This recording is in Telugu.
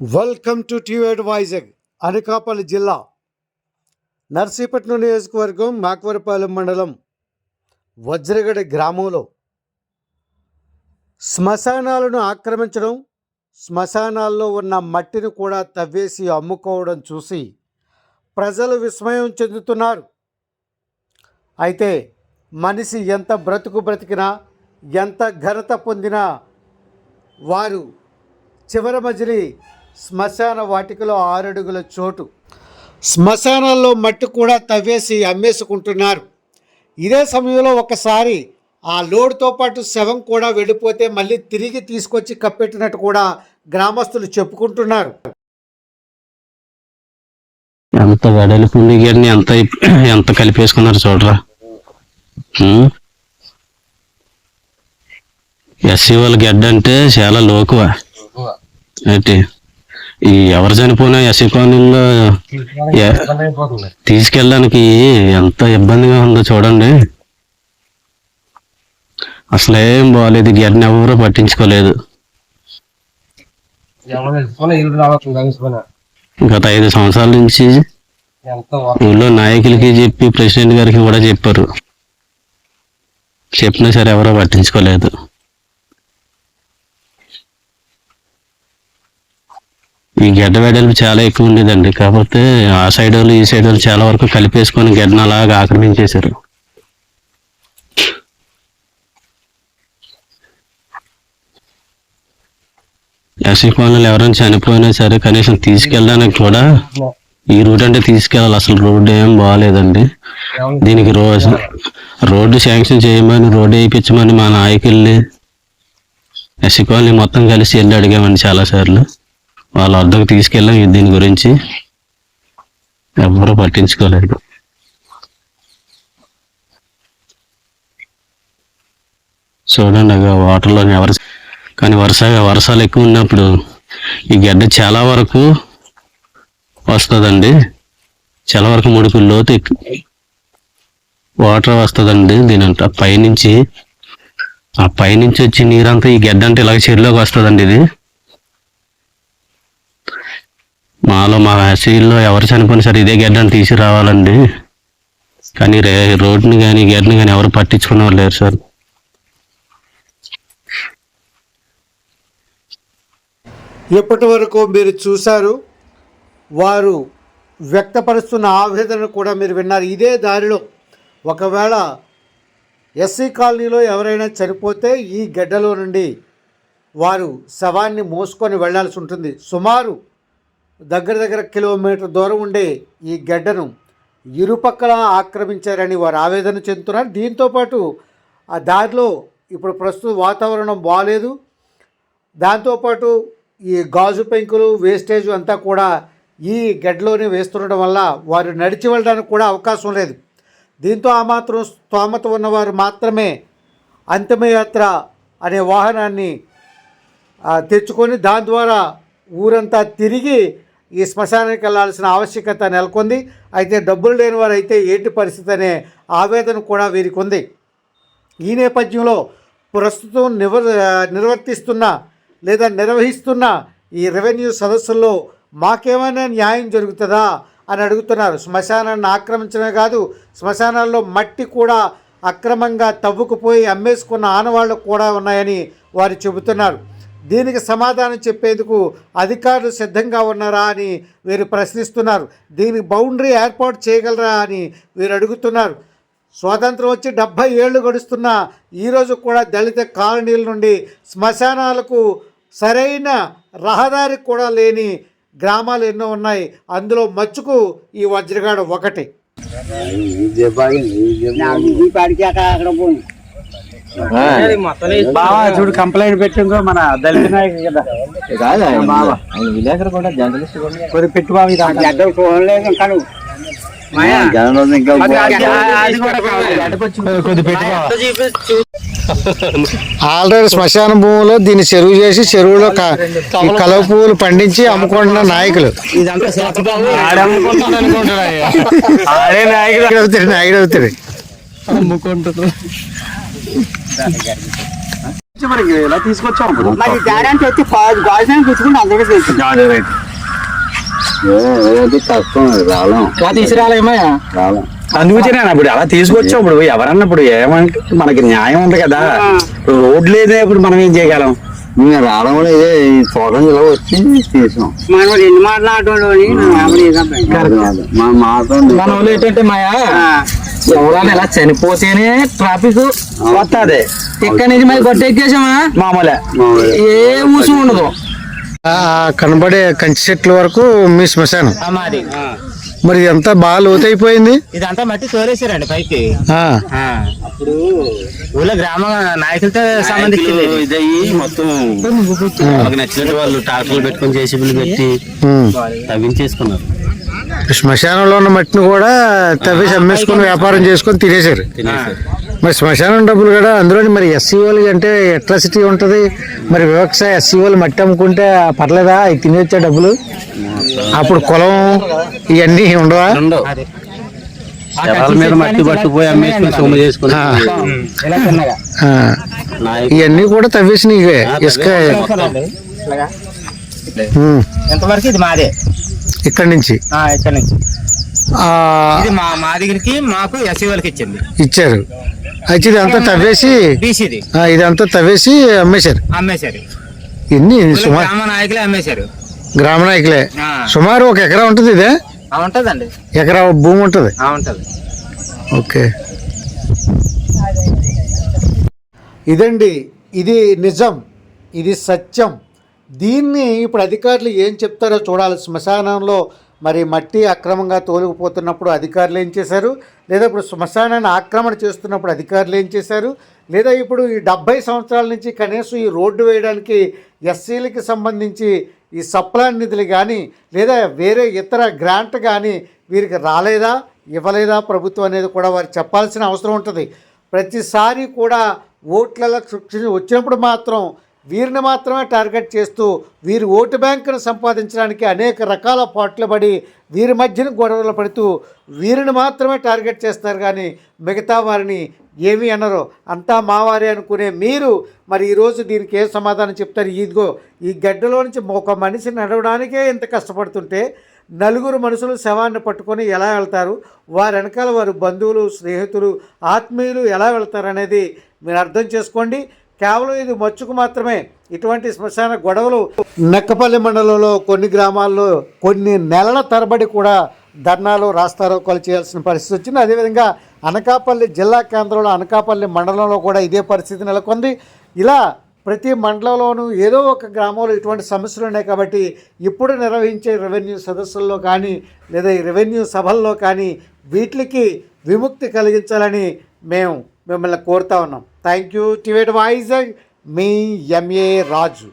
వెల్కమ్ టు టీవేడ్ వైజాగ్ అనకాపల్లి జిల్లా నర్సీపట్నం నియోజకవర్గం మాకవరపాలెం మండలం వజ్రగడ గ్రామంలో. శ్మశానాలను ఆక్రమించడం శ్మశానాల్లో ఉన్న మట్టిని కూడా తవ్వేసి అమ్ముకోవడం చూసి ప్రజలు విస్మయం చెందుతున్నారు. అయితే మనిషి ఎంత బ్రతుకు బ్రతికినా ఎంత ఘనత పొందినా వారు చివరి మజిలి శ్మశాన వాటికలో ఆరడుగుల చోటు. శ్మశానాల్లో మట్టి కూడా తవ్వేసి అమ్మేసుకుంటున్నారు. ఇదే సమయంలో ఒకసారి ఆ లోడ్తో పాటు శవం కూడా వెళ్ళిపోతే మళ్ళీ తిరిగి తీసుకొచ్చి కప్పెట్టినట్టు కూడా గ్రామస్తులు చెప్పుకుంటున్నారు. ఎంత వెడల్పు ఉంది కానీ ఎంత ఎంత కలిపేసుకున్నారు చూడరా. ఎస్సీ వాళ్ళ గడ్డ అంటే చాలా లోకువ. ఏంటి? ఈ ఎవరు చనిపోయినా ఎ- తీసుకెళ్ళడానికి ఎంత ఇబ్బందిగా ఉందో చూడండి. అసలేం బాగాలేదు గడ్డని ఎవరు పట్టించుకోలేదు. గత ఐదు సంవత్సరాల నుంచి ఊళ్ళో నాయకులకి చెప్పి ప్రెసిడెంట్ గారికి కూడా చెప్పారు. చెప్పినా సరే ఎవరో పట్టించుకోలేదు. ఈ గెడ్డ వెడల్పు చాలా ఎక్కువ ఉండేదండి. కాకపోతే ఆ సైడ్ వాళ్ళు ఈ సైడ్ వాళ్ళు చాలా వరకు కలిపేసుకొని గెడ్డను అలాగా ఆక్రమించేశారు. ఎస్సీ కాలనీలు ఎవరైనా చనిపోయినా సరే కనీసం తీసుకెళ్ళడానికి కూడా ఈ రూట్ అంటే తీసుకెళ్ళాలి. అసలు రోడ్డు ఏం బాగాలేదండి దీనికి రోజు రోడ్డు శాంక్షన్ చేయమని రోడ్డు వేయించమని మా నాయకుల్ని ఎస్సీ కాలనీ మొత్తం కలిసి వెళ్ళి అడిగామండి చాలాసార్లు. వాళ్ళ వద్దకు తీసుకెళ్ళాం దీని గురించి ఎవరు పట్టించుకోలేదు. చూడండి అగ వాటర్లో ఎవరు కానీ వరుసగా వర్షాలు ఎక్కువ ఉన్నప్పుడు ఈ గడ్డ చాలా వరకు వస్తుందండి. చాలా వరకు ముడుకు లోతు వాటర్ వస్తుందండి దీని అంట పైనుంచి ఆ పైనుంచి వచ్చి నీరంతా ఈ గడ్డ అంటే ఇలాగ చెరువులోకి వస్తుందండి ఇది. మాలో మా వేసవిలో ఎవరు చనిపోయినా సరే ఇదే గడ్డను తీసి రావాలండి కానీ రే రోడ్ని కానీ గడ్డని కానీ ఎవరు పట్టించుకునే వాళ్ళు లేరు సార్. ఇప్పటి వరకు మీరు చూశారు? వారు వ్యక్తపరుస్తున్న ఆవేదనను కూడా మీరు విన్నారు. ఇదే దారిలో ఒకవేళ ఎస్సీ కాలనీలో ఎవరైనా చనిపోతే ఈ గడ్డలో నుండి వారు శవాన్ని మోసుకొని వెళ్ళాల్సి ఉంటుంది. సుమారు దగ్గర దగ్గర కిలోమీటర్ దూరం ఉండే ఈ గడ్డను ఇరుపక్కల ఆక్రమించారని వారు ఆవేదన చెందుతున్నారు. దీంతోపాటు ఆ దారిలో ఇప్పుడు ప్రస్తుత వాతావరణం బాగాలేదు దాంతోపాటు ఈ గాజు పెంకులు వేస్టేజ్ అంతా కూడా ఈ గడ్డలోనే వేస్తుండడం వల్ల వారు నడిచి వెళ్ళడానికి కూడా అవకాశం లేదు. దీంతో ఆ మాత్రం స్తోమత ఉన్నవారు మాత్రమే అంతిమయాత్ర అనే వాహనాన్ని తెచ్చుకొని దాని ద్వారా ఊరంతా తిరిగి ఈ శ్మశానానికి వెళ్ళాల్సిన ఆవశ్యకత నెలకొంది. అయితే డబ్బులు లేని వారు అయితే ఏంటి పరిస్థితి అనే ఆవేదన కూడా వీరికి ఉంది. ఈ నేపథ్యంలో ప్రస్తుతం నివ నిర్వర్తిస్తున్న లేదా నిర్వహిస్తున్న ఈ రెవెన్యూ సదస్సుల్లో మాకేమైనా న్యాయం జరుగుతుందా అని అడుగుతున్నారు. శ్మశానాన్ని ఆక్రమించడమే కాదు శ్మశానాల్లో మట్టి కూడా అక్రమంగా తవ్వుకుపోయి అమ్మేసుకున్న ఆనవాళ్ళు కూడా ఉన్నాయని వారు చెబుతున్నారు. దీనికి సమాధానం చెప్పేందుకు అధికారులు సిద్ధంగా ఉన్నారా అని వీరు ప్రశ్నిస్తున్నారు. దీనికి బౌండరీ ఏర్పాటు చేయగలరా అని వీరు అడుగుతున్నారు. స్వాతంత్రం వచ్చి డెబ్భై ఏళ్ళు గడుస్తున్న ఈరోజు కూడా దళిత కాలనీల నుండి శ్మశానాలకు సరైన రహదారి కూడా లేని గ్రామాలు ఎన్నో ఉన్నాయి. అందులో మచ్చుకు ఈ వజ్రగాడ ఒకటి. బావా చూడు కంప్లైంట్ పెట్టిందో మన దళిత నాయకు కదా. బావా. విలేకరు కూడా జర్నలిస్ట్ కూడా కొద్ది పెట్టు బావ ఆల్రెడీ శ్మశాన భూమిలో దీన్ని చెరువు చేసి చెరువులో కలవ పువ్వులు పండించి అమ్ముకుంటున్న నాయకులు. నాయకుడు. అవుతాడు. నాయుడు అవుతాడు. అమ్ముకుంటాడు మనకి ఎలా తీసుకొచ్చాం ఇప్పుడు మరి వచ్చి అలా తీసుకొచ్చాం ఇప్పుడు. ఎవరన్నా ఇప్పుడు ఏమంటే మనకి న్యాయం ఉంది కదా. రోడ్ లేదే ఇప్పుడు మనం ఏం చేయగలం? మేము రావడం కూడా ఇదే ఈ తోటం ఇలా వచ్చి తీసాం మా మాట మన వాళ్ళు ఏంటంటే మాయా? ఎవరైనా ఇలా చనిపోతేనే ట్రాఫిక్ వస్తుంది ఇక్కడ నుంచి మరి గొట్టెక్కేసామా మామూలే. ఏ ఊసు ఉండదు. కనబడే కంచి చెట్ల వరకు మీ శ్మశానం మాది. మరి ఇదంతా బాగా లోతైపోయింది? ఇదంతా మట్టి తోలేసారండి పైకి. ఆ, అప్పుడు ఊళ్ళో గ్రామ నాయకులతో సంబంధించింది. ఇదయ్యి మొత్తం నచ్చినట్టు వాళ్ళు ట్రాక్టర్లు పెట్టుకొని జేసీబీలు పెట్టి. తవ్వించేసుకున్నారు. శ్మశానంలో ఉన్న మట్టిని కూడా తవ్వేసి అమ్మేసుకొని వ్యాపారం చేసుకొని తినేశారు. తినేసారు మరి శ్మశానం డబ్బులు కూడా అందులోని మరి ఎస్సీ వాళ్ళకి అంటే ఎట్రాసిటీ ఉంటుంది? మరి వివక్ష ఎస్సీ వాళ్ళు మట్టి అమ్ముకుంటే పర్లేదా? అవి తినేచ్చే డబ్బులు? అప్పుడు కులం ఇవన్నీ ఉండవా? మీద మట్టి పట్టుపోయి అమ్మేసుకుని సొమ్ము చేసుకుని ఇవన్నీ కూడా తవ్వేసినాయి ఇవే. ఇసుక ఎంతవరకు ఇది మాదే? ఇక్కడి నుంచి? ఇక్కడ నుంచి. ఇది మా మా దగ్గరికి మాకు ఎస్సీ వాళ్ళకి ఇచ్చింది. ఇచ్చారు. అయితే ఇదంతా తవ్వేసి బీసీది. ఆ, ఇదంతా తవ్వేసి అమ్మేశారు. అమ్మేశారు. ఎన్ని సుమారు గ్రామ నాయకులే అమ్మేశారు. గ్రామ నాయకులే. సుమారు ఒక ఎకరా ఉంటుంది ఇదే? ఆ, ఉంటదండి. ఎకరా భూమి ఉంటుంది? ఆ, ఉంటది. ఓకే. ఇదండి ఇది నిజం ఇది సత్యం. దీన్ని ఇప్పుడు అధికారులు ఏం చెప్తారో చూడాలి. శ్మశానంలో మరి మట్టి అక్రమంగా తోలుకుపోతున్నప్పుడు అధికారులు ఏం చేశారు? లేదా ఇప్పుడు శ్మశానాన్ని ఆక్రమణ చేస్తున్నప్పుడు అధికారులు ఏం చేశారు? లేదా ఇప్పుడు ఈ డెబ్బై సంవత్సరాల నుంచి కనీసం ఈ రోడ్డు వేయడానికి ఎస్సీలకి సంబంధించి ఈ సప్లాన్ నిధులు కానీ లేదా వేరే ఇతర గ్రాంట్ కానీ వీరికి రాలేదా? ఇవ్వలేదా? ప్రభుత్వం అనేది కూడా వారు చెప్పాల్సిన అవసరం ఉంటుంది. ప్రతిసారి కూడా ఓట్లలో వచ్చినప్పుడు మాత్రం వీరిని మాత్రమే టార్గెట్ చేస్తూ వీరి ఓటు బ్యాంకును సంపాదించడానికి అనేక రకాల పాటలు పడి వీరి మధ్యన గొడవలు పడుతూ వీరిని మాత్రమే టార్గెట్ చేస్తారు కానీ మిగతా వారిని ఏమి అనరు. అంతా మావారే అనుకునే మీరు మరి ఈరోజు దీనికి ఏ సమాధానం చెప్తారు? ఇదిగో ఈ గడ్డలో నుంచి ఒక మనిషి నడవడానికే ఇంత కష్టపడుతుంటే నలుగురు మనుషులు శవాన్ని పట్టుకొని ఎలా వెళ్తారు? వారి వెనకాల వారు బంధువులు స్నేహితులు ఆత్మీయులు ఎలా వెళ్తారు అనేది మీరు అర్థం చేసుకోండి. కేవలం ఇది మచ్చుకు మాత్రమే. ఇటువంటి శ్మశాన గొడవలు నెక్కపల్లి మండలంలో కొన్ని గ్రామాల్లో కొన్ని నెలల తరబడి కూడా ధర్నాలు రాస్తారోకోలు చేయాల్సిన పరిస్థితి వచ్చింది. అదేవిధంగా అనకాపల్లి జిల్లా కేంద్రంలో అనకాపల్లి మండలంలో కూడా ఇదే పరిస్థితి నెలకొంది. ఇలా ప్రతి మండలంలోనూ ఏదో ఒక గ్రామంలో ఇటువంటి సమస్యలు ఉన్నాయి కాబట్టి ఇప్పుడు నిర్వహించే రెవెన్యూ సదస్సుల్లో కానీ లేదా ఈ రెవెన్యూ సభల్లో కానీ వీటికి విముక్తి కలిగించాలని మేము మిమ్మల్ని కోరుతా ఉన్నాం. థ్యాంక్ యూ టివేట్ వాయిస్ మీ ఎంఏ రాజు.